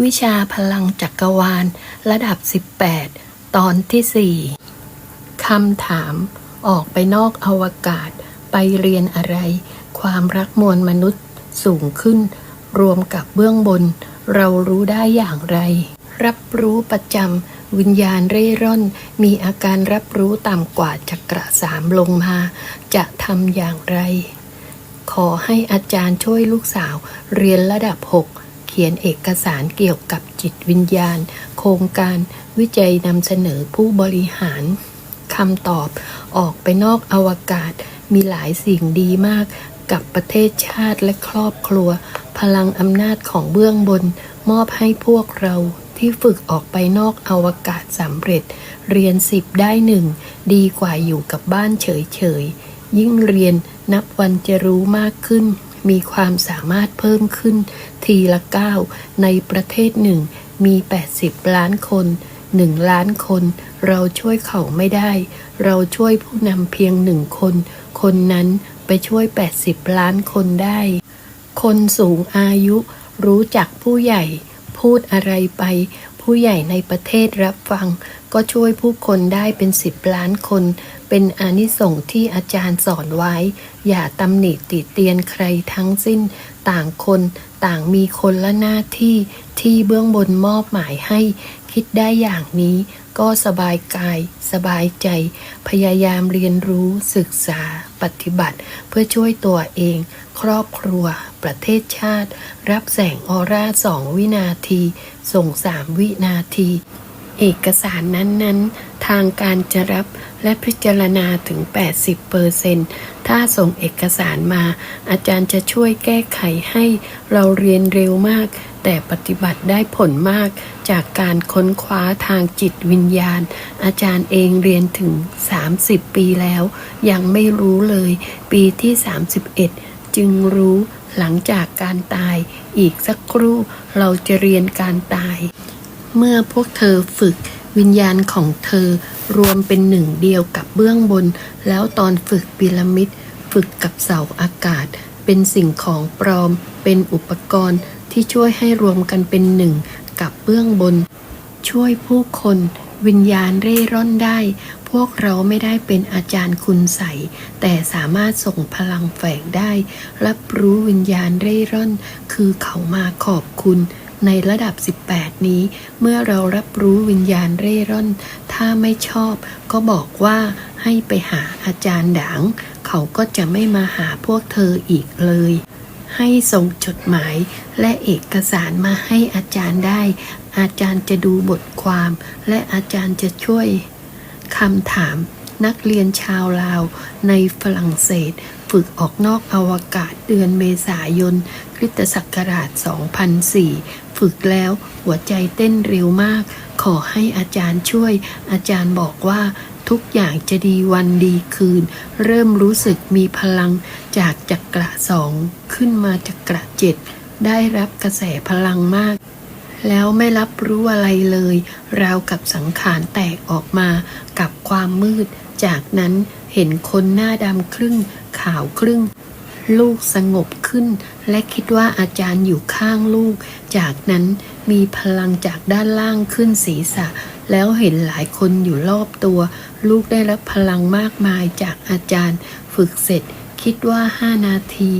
วิชาพลังจักรวาล ระดับ 18 ตอนที่ 4 คำถาม ออกไปนอกอวกาศ ไปเรียนอะไร ความรักมวลมนุษย์สูงขึ้น รวมกับเบื้องบน เรารู้ได้อย่างไร รับรู้ประจำวิญญาณเร่ร่อน มีอาการรับรู้ต่ำกว่าจักระสามลงมา จะทำอย่างไร ขอให้อาจารย์ช่วยลูกสาวเรียนระดับ 6 ขียนเอกสารเกี่ยวกับจิตวิญญาณ โครงการวิจัยนำเสนอผู้บริหารคำตอบออกไปนอกอวกาศมีหลายสิ่งดีมากกับประเทศชาติและครอบครัว พลังอำนาจของเบื้องบน มอบให้พวกเราที่ฝึกออกไปนอกอวกาศสำเร็จ เรียนสิบได้หนึ่งดีกว่าอยู่กับบ้านเฉยๆ ยิ่งเรียนนับวันจะรู้มากขึ้น มีความสามารถเพิ่มขึ้นทีละก้าวในประเทศหนึ่ง มี 80 ล้านคน1ล้านคน เราช่วยเขาไม่ได้ เราช่วยผู้นำเพียงหนึ่งคน คนนั้นไปช่วย 80 ล้านคนได้ คนสูงอายุรู้จักผู้ใหญ่ พูดอะไรไป ผู้ใหญ่ในประเทศรับฟัง ก็ช่วยผู้คนได้เป็นสิบล้านคน เป็นอนิสงส์ที่อาจารย์สอนไว้ อย่าตำหนิติเตียนใครทั้งสิ้น ต่างคนต่างมีคนละหน้าที่ที่เบื้องบนมอบหมายให้ คิดได้อย่างนี้ ก็สบายกาย สบายใจ พยายามเรียนรู้ศึกษาปฏิบัติ เพื่อช่วยตัวเอง ครอบครัว ประเทศชาติ รับแสงออร่าสองวินาที ส่งสามวินาที เอกสารนั้นๆ ทางการจะรับและพิจารณาถึง 80%ถ้าส่งเอกสารมา อาจารย์จะช่วยแก้ไขให้เราเรียนเร็วมาก แต่ปฏิบัติได้ผลมาก จากการค้นคว้าทางจิตวิญญาณ อาจารย์เองเรียนถึง 30 ปีแล้ว ยังไม่รู้เลย ปีที่ 31 จึงรู้หลังจากการตาย อีกสักครู่เราจะเรียนการตาย เมื่อพวกเธอฝึกวิญญาณของเธอรวมเป็นหนึ่งเดียวกับเบื้องบน แล้วตอนฝึกพีระมิด ฝึกกับเสาอากาศ เป็นสิ่งของปลอม เป็นอุปกรณ์ที่ช่วยให้รวมกันเป็นหนึ่งกับเบื้องบน ช่วยผู้คนวิญญาณเร่ร่อนได้ พวกเราไม่ได้เป็นอาจารย์คุณใส แต่สามารถส่งพลังแฝงได้ รับรู้วิญญาณเร่ร่อน คือเขามาขอบคุณ ในระดับ 18 นี้ เมื่อเรารับรู้วิญญาณเร่ร่อน ถ้าไม่ชอบ ก็บอกว่าให้ไปหาอาจารย์ด่าง เขาก็จะไม่มาหาพวกเธออีกเลย ให้ส่งจดหมายและเอกสารมาให้อาจารย์ได้ อาจารย์จะดูบทความ และอาจารย์จะช่วยคำถามนักเรียนชาวลาวในฝรั่งเศส ฝึกออกนอกอวกาศเดือนเมษายนคริสตศักราช 2004 ฝึกแล้วหัวใจเต้นเร็วมาก ขอให้อาจารย์ช่วย อาจารย์บอกว่าทุกอย่างจะดีวันดีคืน เริ่มรู้สึกมีพลังจากจักระสองขึ้นมาจักระเจ็ดได้รับกระแสพลังมาก แล้วไม่รับรู้อะไรเลย ราวกับสังขารแตกออกมากับความมืด จากนั้นเห็นคนหน้าดำครึ่งขาวครึ่ง ลูกสงบขึ้น และคิดว่าอาจารย์อยู่ข้างลูก จากนั้นมีพลังจากด้านล่างขึ้นศีรษะ แล้วเห็นหลายคนอยู่รอบตัว ลูกได้รับพลังมากมายจากอาจารย์ ฝึกเสร็จ คิดว่าห้านาที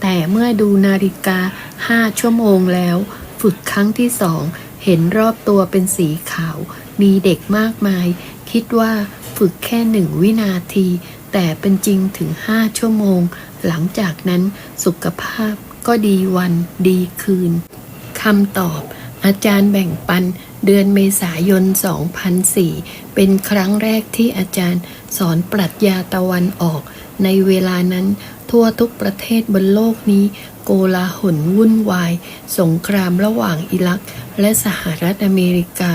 แต่เมื่อดูนาฬิกาห้าชั่วโมงแล้ว ฝึกครั้งที่สองเห็นรอบตัวเป็นสีขาว มีเด็กมากมาย คิดว่าฝึกแค่หนึ่งวินาที แต่เป็นจริงถึงห้าชั่วโมง หลังจากนั้นสุขภาพก็ดีวันดีคืนคำตอบ อาจารย์แบ่งปันเดือนเมษายน 2004 เป็นครั้งแรกที่อาจารย์สอนปรัชญาตะวันออก ในเวลานั้นทั่วทุกประเทศบนโลกนี้ โกลาหลวุ่นวาย สงครามระหว่างอิรัก และสหรัฐอเมริกา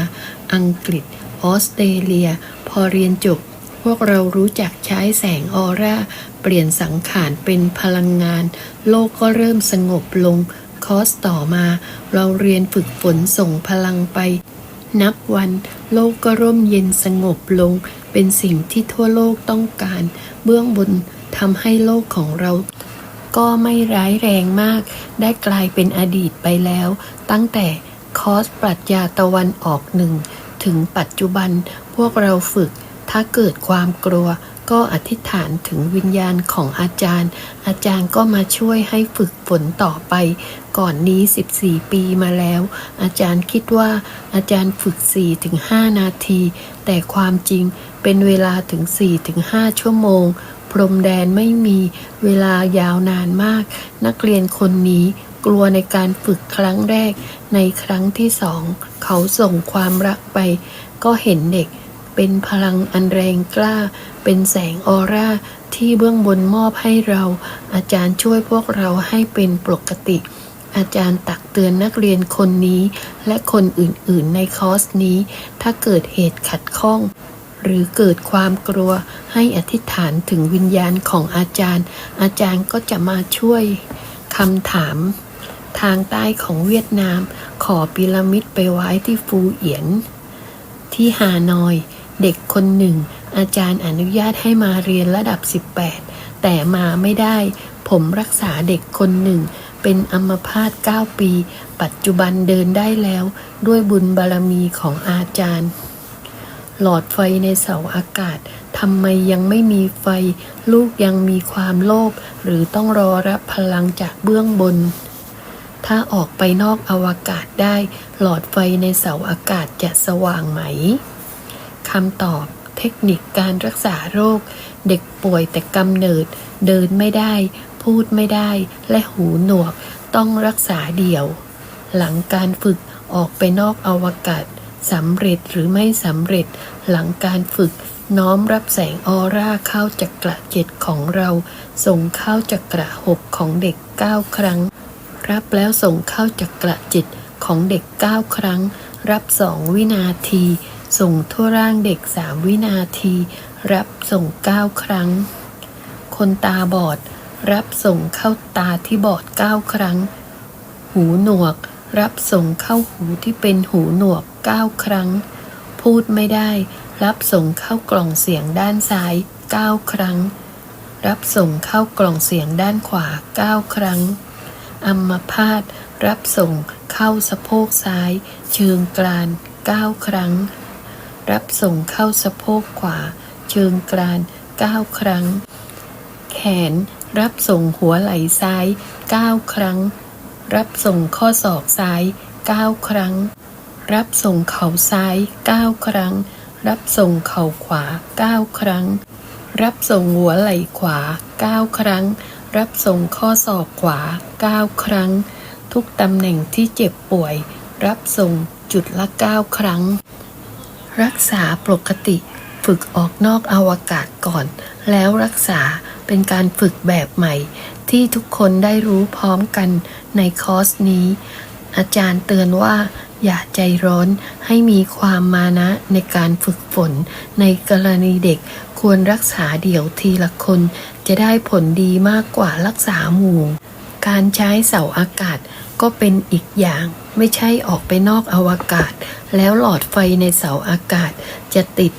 อังกฤษ ออสเตรเลีย พอเรียนจบ พวกเรารู้จักใช้แสงออร่า เปลี่ยนสังขารเป็นพลังงาน โลกก็เริ่มสงบลง คอร์สต่อมา เราเรียนฝึกฝนส่งพลังไป นับวันโลกก็ร่มเย็นสงบลง เป็นสิ่งที่ทั่วโลกต้องการ เบื้องบนทำให้โลกของเราก็ไม่ร้ายแรงมาก ได้กลายเป็นอดีตไปแล้ว ตั้งแต่คอร์สปรัชญาตะวันออกหนึ่ง ถึงปัจจุบันพวกเราฝึก ถ้าเกิดความกลัวก็อธิษฐานถึงวิญญาณของอาจารย์ อาจารย์ก็มาช่วยให้ฝึกฝนต่อไป ก่อนนี้ 14 ปีมาแล้ว อาจารย์คิดว่าอาจารย์ฝึก 4-5 นาที แต่ความจริงเป็นเวลาถึง 4-5 ชั่วโมง พรมแดนไม่มีเวลายาวนานมาก นักเรียนคนนี้กลัวในการฝึกครั้งแรก ในครั้งที่สอง เขาส่งความรักไป ก็เห็นเด็ก เป็นพลังอันแรงกล้า เป็นแสงออร่าที่เบื้องบนมอบให้เรา อาจารย์ช่วยพวกเราให้เป็นปกติ อาจารย์ตักเตือนนักเรียนคนนี้ และคนอื่นๆในคอร์สนี้ ถ้าเกิดเหตุขัดข้อง หรือเกิดความกลัวให้อธิษฐานถึงวิญญาณของอาจารย์ อาจารย์ก็จะมาช่วยคำถาม ทางใต้ของเวียดนาม ขอพีระมิดไปไว้ที่ฟูเอียน ที่ฮานอย เด็กคนหนึ่ง อาจารย์อนุญาตให้มาเรียนระดับ 18 แต่มาไม่ได้ ผมรักษาเด็กคนหนึ่ง เป็นอัมพาต 9 ปี ปัจจุบันเดินได้แล้ว ด้วยบุญบารมีของอาจารย์ หลอดไฟในเสาอากาศทำไมยังไม่มีไฟ ลูกยังมีความโลภหรือต้องรอรับพลังจากเบื้องบน ถ้าออกไปนอกอวกาศได้ หลอดไฟในเสาอากาศจะสว่างไหม คำตอบ เทคนิคการรักษาโรค เด็กป่วยแต่กำเนิด เดินไม่ได้ พูดไม่ได้ และหูหนวก ต้องรักษาเดี่ยว หลังการฝึกออกไปนอกอวกาศสำเร็จหรือไม่สำเร็จ หลังการฝึกน้อมรับแสงออร่าเข้าจักระเจ็ดของเรา ส่งเข้าจักระหกของเด็กเก้าครั้ง รับแล้วส่งเข้าจักระจิตของเด็ก 9 ครั้ง รับสองวินาที ส่งทั่วร่างเด็ก3วินาที รับส่ง9ครั้ง คนตาบอด รับส่งเข้าตาที่บอด9ครั้ง หูหนวก รับส่งเข้าหูที่เป็นหูหนวก9ครั้ง พูดไม่ได้ รับส่งเข้ากล่องเสียงด้านซ้าย9ครั้ง รับส่งเข้ากล่องเสียงด้านขวา9ครั้งอัมพาตรับส่งเข้าสะโพกซ้าย เชิงกราน9ครั้ง รับส่งเข้าสะโพกขวา เชิงกราน 9 ครั้ง แขนรับส่งหัวไหล่ซ้าย 9 ครั้ง รับส่งข้อศอกซ้าย 9 ครั้ง รับส่งเข่าซ้าย 9 ครั้ง รับส่งเข่าขวา 9 ครั้ง รับส่งหัวไหล่ขวา 9 ครั้ง รับส่งข้อศอกขวา 9 ครั้ง ทุกตำแหน่งที่เจ็บป่วย รับส่งจุดละ 9 ครั้ง รักษาปกติฝึกออกนอกอวกาศก่อน แล้วรักษาเป็นการฝึกแบบใหม่ ที่ทุกคนได้รู้พร้อมกันในคอร์สนี้ อาจารย์เตือนว่า อย่าใจร้อนให้มีความมานะในการฝึกฝน ในกรณีเด็กควรรักษาเดี่ยวทีละคน จะได้ผลดีมากกว่ารักษาหมู่ การใช้เสาอากาศก็เป็นอีกอย่าง ไม่ใช่ออกไปนอกอวกาศ แล้วหลอดไฟในเสาอากาศจะติด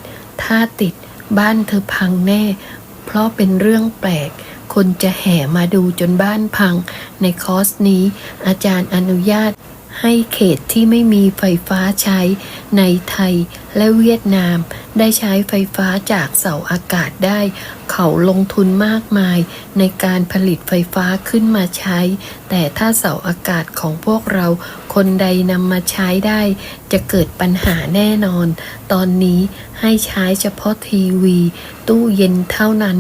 ถ้าติดบ้านเธอพังแน่ เพราะเป็นเรื่องแปลก คนจะแห่มาดูจนบ้านพัง ในคอร์สนี้ อาจารย์อนุญาตให้เขตที่ไม่มีไฟฟ้าใช้ในไทย และเวียดนามได้ใช้ไฟฟ้าจากเสาอากาศได้ เขาลงทุนมากมายในการผลิตไฟฟ้าขึ้นมาใช้ แต่ถ้าเสาอากาศของพวกเราคนใดนำมาใช้ได้ จะเกิดปัญหาแน่นอน ตอนนี้ให้ใช้เฉพาะทีวี ตู้เย็นเท่านั้น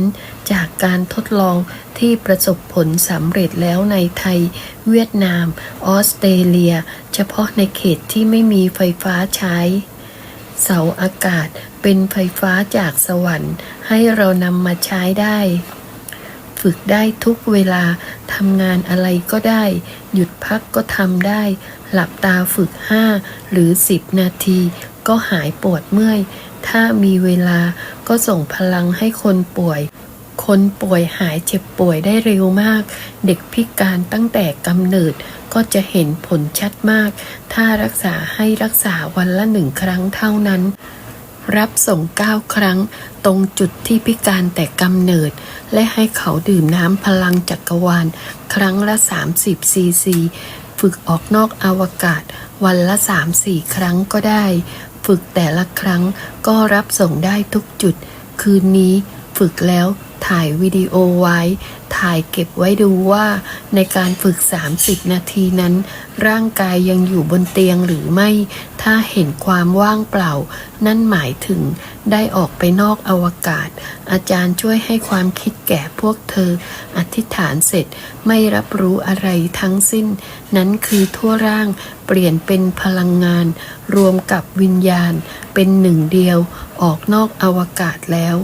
จากการทดลองที่ประสบผลสำเร็จแล้วในไทย เวียดนาม ออสเตรเลีย เฉพาะในเขตที่ไม่มีไฟฟ้าใช้ เสาอากาศเป็นไฟฟ้าจากสวรรค์ให้เรานำมาใช้ได้ ฝึกได้ทุกเวลาทำงานอะไรก็ได้ หยุดพักก็ทำได้ หลับตาฝึก 5 หรือ 10 นาที ก็หายปวดเมื่อย ถ้ามีเวลาก็ส่งพลังให้คนป่วย คนป่วยหายเจ็บป่วยได้เร็วมาก เด็กพิการตั้งแต่กำเนิด ก็จะเห็นผลชัดมาก ถ้ารักษาให้รักษาวันละหนึ่งครั้งเท่านั้น รับส่ง9ครั้ง ตรงจุดที่พิการแต่กำเนิด และให้เขาดื่มน้ำพลังจักรวาล ครั้งละ 30 ซีซี ฝึกออกนอกอวกาศ วันละ 3-4 ครั้งก็ได้ ฝึกแต่ละครั้งก็รับส่งได้ทุกจุด คืนนี้ฝึกแล้วถ่ายวิดีโอไว้ ถ่ายเก็บไว้ดูว่า ในการฝึก 30 นาทีนั้น ร่างกายยังอยู่บนเตียงหรือไม่ ถ้าเห็นความว่างเปล่า นั่นหมายถึงได้ออกไปนอกอวกาศ อาจารย์ช่วยให้ความคิดแก่พวกเธอ อธิษฐานเสร็จไม่รับรู้อะไรทั้งสิ้น นั้นคือทั่วร่างเปลี่ยนเป็นพลังงาน รวมกับวิญญาณ เป็นหนึ่งเดียวออกนอกอวกาศแล้ว